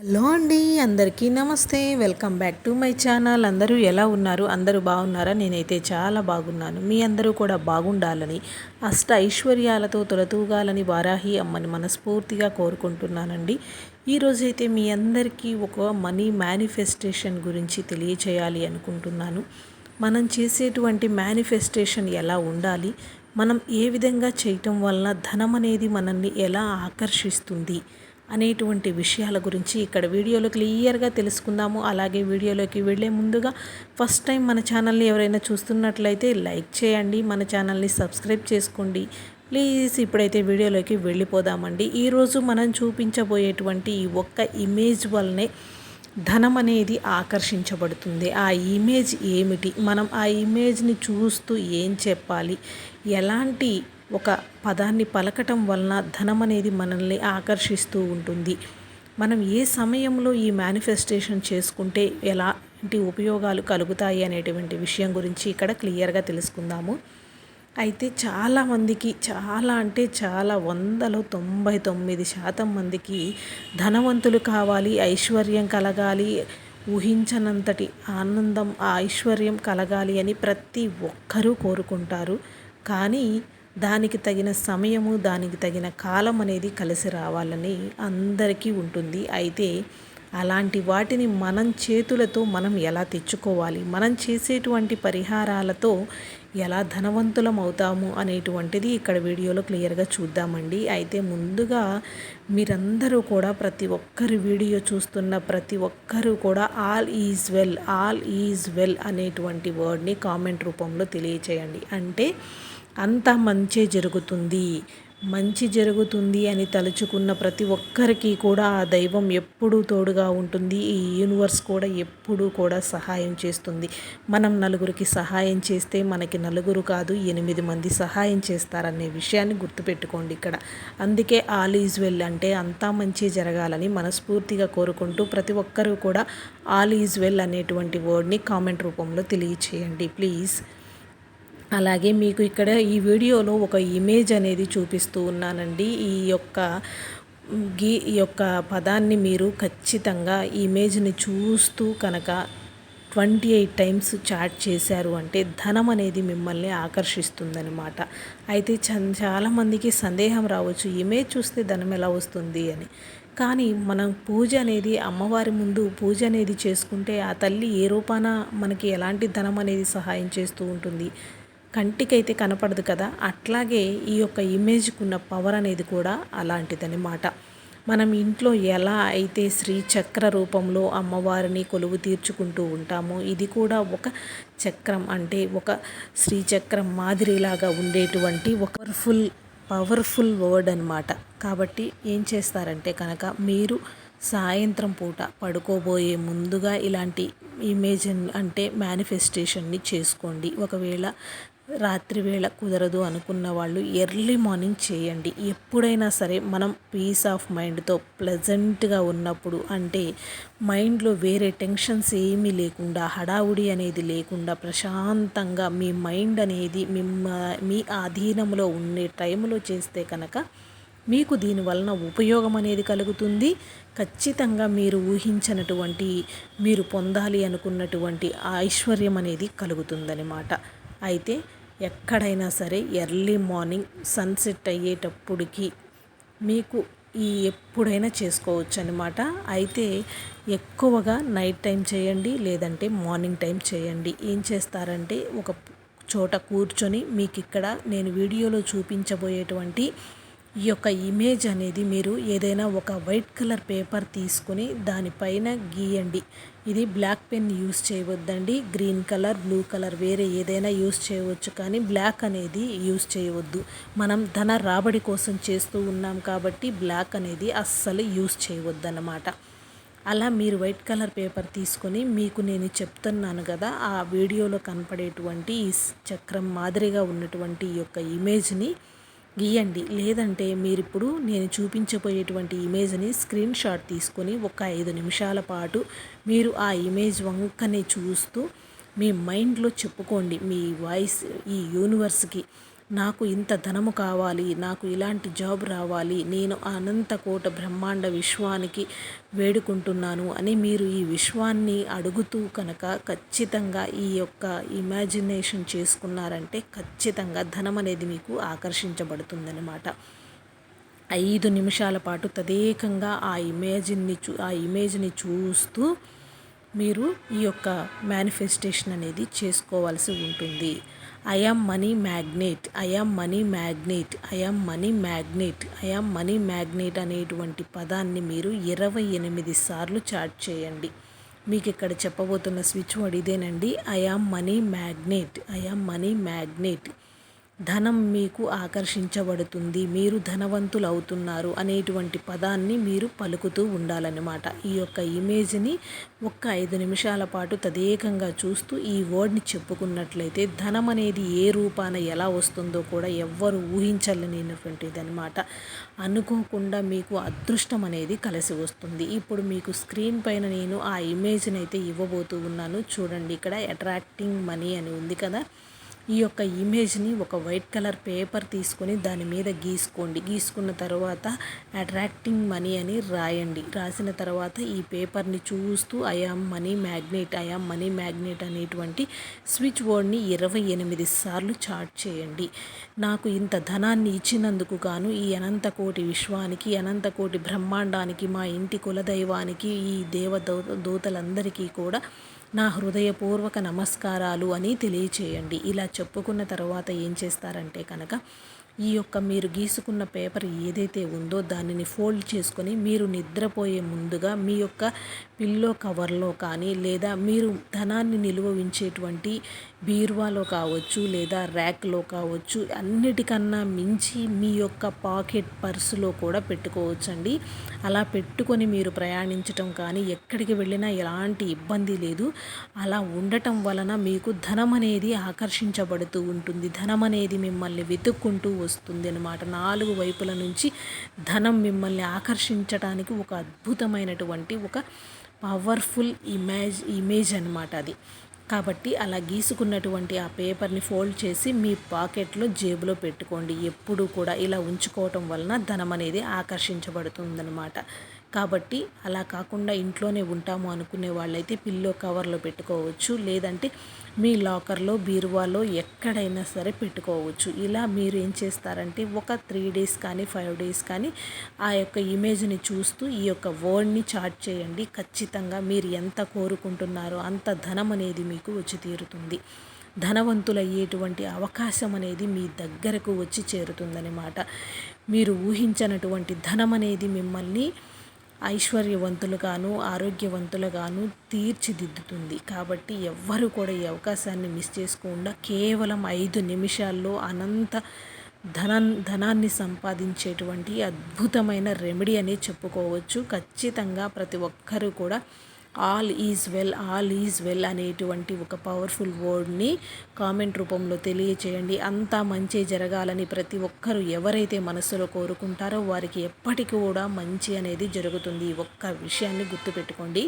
Hello అండి అందరికీ నమస్తే. Welcome back to my channel. అందరూ ఎలా ఉన్నారు? అందరూ బాగున్నారా? నేనైతే చాలా బాగున్నాను. మీ అందరూ కూడా బాగుండాలని అష్ట ఐశ్వర్యాలతో తొలతూగాలని వారాహి అమ్మని మనస్ఫూర్తిగా కోరుకుంటున్నానండి. ఈరోజైతే మీ అందరికీ ఒక మనీ మేనిఫెస్టేషన్ గురించి తెలియచేయాలి అనుకుంటున్నాను. మనం చేసేటువంటి మేనిఫెస్టేషన్ ఎలా ఉండాలి? మనం ఏ విధంగా చేయటం వలన ధనం అనేది మనల్ని ఎలా ఆకర్షిస్తుంది? అనేటువంటి విషయాల గురించి ఇక్కడ వీడియోలో క్లియర్గా తెలుసుకుందాము. అలాగే వీడియోలోకి వెళ్ళే ముందుగా ఫస్ట్ టైం మన ఛానల్ని ఎవరైనా చూస్తున్నట్లయితే లైక్ చేయండి మన ఛానల్ని సబ్స్క్రైబ్ చేసుకోండి. ప్లీజ్ ఇప్పుడైతే వీడియోలోకి వెళ్ళిపోదామండి. ఈరోజు మనం చూపించబోయేటువంటి ఈ ఒక్క ఇమేజ్ వల్లనే ధనం అనేది ఆకర్షించబడుతుంది. ఆ ఇమేజ్ ఏమిటి? మనం ఆ ఇమేజ్ని చూస్తూ ఏం చెప్పాలి? ఎలాంటి ఒక పదాన్ని పలకటం వలన ధనం అనేది మనల్ని ఆకర్షిస్తూ ఉంటుంది. మనం ఏ సమయంలో ఈ మేనిఫెస్టేషన్ చేసుకుంటే ఎలాంటి ఉపయోగాలు కలుగుతాయి అనేటువంటి విషయం గురించి ఇక్కడ క్లియర్గా తెలుసుకుందాము. అయితే చాలామందికి చాలా అంటే చాలా వందలో తొంభై తొమ్మిది శాతం మందికి ధనవంతులు కావాలి ఐశ్వర్యం కలగాలి ఊహించనంతటి ఆనందం ఐశ్వర్యం కలగాలి అని ప్రతి ఒక్కరూ కోరుకుంటారు. కానీ దానికి తగిన సమయము దానికి తగిన కాలం అనేది కలిసి రావాలని అందరికీ ఉంటుంది. అయితే అలాంటి వాటిని మనం చేతులతో మనం ఎలా తెచ్చుకోవాలి? మనం చేసేటువంటి పరిహారాలతో ఎలా ధనవంతులం అవుతాము అనేటువంటిది ఇక్కడ వీడియోలో క్లియర్గా చూద్దామండి. అయితే ముందుగా మీరందరూ కూడా ప్రతి ఒక్కరి వీడియో చూస్తున్న ప్రతి ఒక్కరూ కూడా all is well all is well అనేటువంటి వర్డ్ని కామెంట్ రూపంలో తెలియచేయండి. అంటే అంతా మంచే జరుగుతుంది. మంచి జరుగుతుంది అని తలుచుకున్న ప్రతి ఒక్కరికి కూడా ఆ దైవం ఎప్పుడూ తోడుగా ఉంటుంది. ఈ యూనివర్స్ కూడా ఎప్పుడూ కూడా సహాయం చేస్తుంది. మనం నలుగురికి సహాయం చేస్తే మనకి నలుగురు కాదు ఎనిమిది మంది సహాయం చేస్తారనే విషయాన్ని గుర్తుపెట్టుకోండి ఇక్కడ. అందుకే ఆల్ ఈజ్ వెల్ అంటే అంతా మంచి జరగాలని మనస్ఫూర్తిగా కోరుకుంటూ ప్రతి ఒక్కరూ కూడా ఆల్ ఈజ్ వెల్ అనేటువంటి వర్డ్ని కామెంట్ రూపంలో తెలియచేయండి. ప్లీజ్. అలాగే మీకు ఇక్కడ ఈ వీడియోలో ఒక ఇమేజ్ అనేది చూపిస్తూ ఉన్నానండి. ఈ యొక్క గీ ఈ యొక్క పదాన్ని మీరు ఖచ్చితంగా ఇమేజ్ని చూస్తూ కనుక ట్వంటీ ఎయిట్ టైమ్స్ చాట్ చేశారు అంటే ధనం అనేది మిమ్మల్ని ఆకర్షిస్తుందనమాట అయితే చాలామందికి సందేహం రావచ్చు ఇమేజ్ చూస్తే ధనం ఎలా వస్తుంది అని. కానీ మనం పూజ అనేది అమ్మవారి ముందు పూజ అనేది చేసుకుంటే ఆ తల్లి ఏ రూపాన మనకి ఎలాంటి ధనం అనేది సహాయం చేస్తూ ఉంటుంది? కంటికైతే కనపడదు కదా అట్లాగే ఈ యొక్క ఇమేజ్కి ఉన్న పవర్ అనేది కూడా అలాంటిదనమాట మనం ఇంట్లో ఎలా అయితే శ్రీ చక్ర రూపంలో అమ్మవారిని కొలువు తీర్చుకుంటూ ఉంటామో ఇది కూడా ఒక చక్రం అంటే ఒక శ్రీచక్రం మాదిరిలాగా ఉండేటువంటి ఒక పవర్ఫుల్ పవర్ఫుల్ వర్డ్ అనమాట కాబట్టి ఏం చేస్తారంటే కనుక మీరు సాయంత్రం పూట పడుకోబోయే ముందుగా ఇలాంటి ఇమేజ్ అంటే మేనిఫెస్టేషన్ని చేసుకోండి. ఒకవేళ రాత్రి వేళ కుదరదు అనుకున్న వాళ్ళు ఎర్లీ మార్నింగ్ చేయండి. ఎప్పుడైనా సరే మనం పీస్ ఆఫ్ మైండ్తో ప్లెజెంట్గా ఉన్నప్పుడు అంటే మైండ్లో వేరే టెన్షన్స్ ఏమీ లేకుండా హడావుడి అనేది లేకుండా ప్రశాంతంగా మీ మైండ్ అనేది మిమ్మ మీ ఆధీనంలో ఉండే టైంలో చేస్తే కనుక మీకు దీని వలన ఉపయోగం అనేది కలుగుతుంది. ఖచ్చితంగా మీరు ఊహించినటువంటి మీరు పొందాలి అనుకున్నటువంటి ఐశ్వర్యం అనేది కలుగుతుందనమాట అయితే ఎక్కడైనా సరే ఎర్లీ మార్నింగ్ సన్సెట్ అయ్యేటప్పటికి మీకు ఈ ఎప్పుడైనా చేసుకోవచ్చు అనమాట అయితే ఎక్కువగా నైట్ టైం చేయండి లేదంటే మార్నింగ్ టైం చేయండి. ఏం చేస్తారంటే ఒక చోట కూర్చొని మీకు ఇక్కడ నేను వీడియోలో చూపించబోయేటువంటి ఈ యొక్క ఇమేజ్ అనేది మీరు ఏదైనా ఒక వైట్ కలర్ పేపర్ తీసుకుని దానిపైన గీయండి. ఇది బ్లాక్ పెన్ యూస్ చేయవద్దండి. గ్రీన్ కలర్ బ్లూ కలర్ వేరే ఏదైనా యూస్ చేయవచ్చు కానీ బ్లాక్ అనేది యూస్ చేయవద్దు. మనం ధన రాబడి కోసం చేస్తూ ఉన్నాం కాబట్టి బ్లాక్ అనేది అస్సలు యూస్ చేయవద్దన్నమాట. అలా మీరు వైట్ కలర్ పేపర్ తీసుకొని మీకు నేను చెప్తున్నాను కదా ఆ వీడియోలో కనపడేటువంటి ఈ చక్రం మాదిరిగా ఉన్నటువంటి ఈ యొక్క ఇమేజ్ని గీయండి. లేదంటే మీరు ఇప్పుడు నేను చూపించబోయేటువంటి ఇమేజ్ని స్క్రీన్ షాట్ తీసుకొని ఒక ఐదు నిమిషాల పాటు మీరు ఆ ఇమేజ్ వంకనే చూస్తూ మీ మైండ్లో చెప్పుకోండి. మీ వాయిస్ ఈ యూనివర్స్కి. నాకు ఇంత ధనము కావాలి నాకు ఇలాంటి జాబ్ రావాలి నేను అనంతకోట బ్రహ్మాండ విశ్వానికి వేడుకుంటున్నాను అని మీరు ఈ విశ్వాన్ని అడుగుతూ కనుక ఖచ్చితంగా ఈ యొక్క ఇమాజినేషన్ చేసుకున్నారంటే ఖచ్చితంగా ధనం అనేది మీకు ఆకర్షించబడుతుందన్నమాట. ఐదు నిమిషాల పాటు తదేకంగా ఆ ఇమేజ్ని చూ ఆ ఇమేజ్ని చూస్తూ మీరు ఈ యొక్క మేనిఫెస్టేషన్ అనేది చేసుకోవాల్సి ఉంటుంది. I'm money magnet I'm money magnet I'm money magnet I'm money magnet అనేటువంటి పదాన్ని మీరు ఇరవై ఎనిమిది సార్లు చాట్ చేయండి. మీకు ఇక్కడ చెప్పబోతున్న స్విచ్ వర్డ్ ఇదేనండి. I'm money magnet I'm money magnet ధనం మీకు ఆకర్షించబడుతుంది మీరు ధనవంతులు అవుతున్నారు అనేటువంటి పదాన్ని మీరు పలుకుతూ ఉండాలన్నమాట. ఈ యొక్క ఇమేజ్ని ఒక్క ఐదు నిమిషాల పాటు తదేకంగా చూస్తూ ఈ వర్డ్ని చెప్పుకున్నట్లయితే ధనం అనేది ఏ రూపాన ఎలా వస్తుందో కూడా ఎవ్వరు ఊహించలేనటువంటిది అనమాట అనుకోకుండా మీకు అదృష్టం అనేది కలిసి వస్తుంది. ఇప్పుడు మీకు స్క్రీన్ పైన నేను ఆ ఇమేజ్ని అయితే ఇవ్వబోతూ ఉన్నాను. చూడండి ఇక్కడ అట్రాక్టింగ్ మనీ అని ఉంది కదా. ఈ యొక్క ఇమేజ్ని ఒక వైట్ కలర్ పేపర్ తీసుకొని దాని మీద గీసుకోండి. గీసుకున్న తర్వాత అట్రాక్టింగ్ మనీ అని రాయండి. రాసిన తర్వాత ఈ పేపర్ని చూస్తూ I'm money magnet I'm money magnet అనేటువంటి స్విచ్ బోర్డ్ని ఇరవై ఎనిమిది సార్లు చాట్ చేయండి. నాకు ఇంత ధనాన్ని ఇచ్చినందుకు గాను ఈ అనంతకోటి విశ్వానికి అనంతకోటి బ్రహ్మాండానికి మా ఇంటి కులదైవానికి ఈ దేవ దూతలందరికీ కూడా నా హృదయపూర్వక నమస్కారాలు అని తెలియచేయండి. ఇలా చెప్పుకున్న తర్వాత ఏం చేస్తారంటే కనుక ఈ యొక్క మీరు గీసుకున్న పేపర్ ఏదైతే ఉందో దానిని ఫోల్డ్ చేసుకొని మీరు నిద్రపోయే ముందుగా మీ యొక్క పిల్లో కవర్లో కానీ లేదా మీరు ధనాన్ని నిలువ ఉంచేటువంటి బీరువాలో కావచ్చు లేదా ర్యాక్లో కావచ్చు అన్నిటికన్నా మించి మీ యొక్క పాకెట్ పర్సులో కూడా పెట్టుకోవచ్చండి. అలా పెట్టుకొని మీరు ప్రయాణించటం కానీ ఎక్కడికి వెళ్ళినా ఎలాంటి ఇబ్బంది లేదు. అలా ఉండటం వలన మీకు ధనం అనేది ఆకర్షించబడుతూ ఉంటుంది. ధనం అనేది మిమ్మల్ని వెతుక్కుంటూ వస్తుంది అనమాట నాలుగు వైపుల నుంచి ధనం మిమ్మల్ని ఆకర్షించడానికి ఒక అద్భుతమైనటువంటి ఒక పవర్ఫుల్ ఇమేజ్ ఇమేజ్ అనమాట అది. కాబట్టి అలా గీసుకున్నటువంటి ఆ పేపర్ని ఫోల్డ్ చేసి మీ పాకెట్లో జేబులో పెట్టుకోండి. ఎప్పుడు కూడా ఇలా ఉంచుకోవటం వలన ధనం అనేది ఆకర్షించబడుతుందనమాట కాబట్టి అలా కాకుండా ఇంట్లోనే ఉంటాము అనుకునే వాళ్ళైతే పిల్లో కవర్లో పెట్టుకోవచ్చు. లేదంటే మీ లాకర్లో బీరువాలో ఎక్కడైనా సరే పెట్టుకోవచ్చు. ఇలా మీరు ఏం చేస్తారంటే ఒక త్రీ డేస్ కానీ ఫైవ్ డేస్ కానీ ఆ యొక్క ఇమేజ్ని చూస్తూ ఈ యొక్క వర్డ్ని చాట్ చేయండి. ఖచ్చితంగా మీరు ఎంత కోరుకుంటున్నారో అంత ధనం అనేది మీకు వచ్చి తీరుతుంది. ధనవంతులయ్యేటువంటి అవకాశం అనేది మీ దగ్గరకు వచ్చి చేరుతుందనమాట మీరు ఊహించినటువంటి ధనం అనేది మిమ్మల్ని ఐశ్వర్యవంతులుగాను ఆరోగ్యవంతులుగాను తీర్చిదిద్దుతుంది. కాబట్టి ఎవ్వరు కూడా ఈ అవకాశాన్ని మిస్ చేసుకోకుండా కేవలం ఐదు నిమిషాల్లో అనంత ధనం ధనాన్ని సంపాదించేటువంటి అద్భుతమైన రెమెడీ అని చెప్పుకోవచ్చు. ఖచ్చితంగా ప్రతి ఒక్కరూ కూడా all is well all is well అనేటువంటి ఒక పవర్ఫుల్ వర్డ్ని కామెంట్ రూపంలో తెలియచేయండి. అంతా మంచి జరగాలని ప్రతి ఒక్కరూ ఎవరైతే మనసులో కోరుకుంటారో వారికి ఎప్పటికీ కూడా మంచి అనేది జరుగుతుంది. ఒక్క విషయాన్ని గుర్తుపెట్టుకోండి.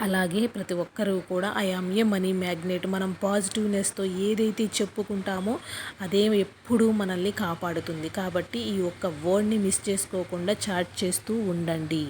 అలాగే ప్రతి ఒక్కరూ కూడా I am a money magnet మనం పాజిటివ్నెస్తో ఏదైతే చెప్పుకుంటామో అదే ఎప్పుడూ మనల్ని కాపాడుతుంది. కాబట్టి ఈ ఒక్క వర్డ్ని మిస్ చేసుకోకుండా చాట్ చేస్తూ ఉండండి.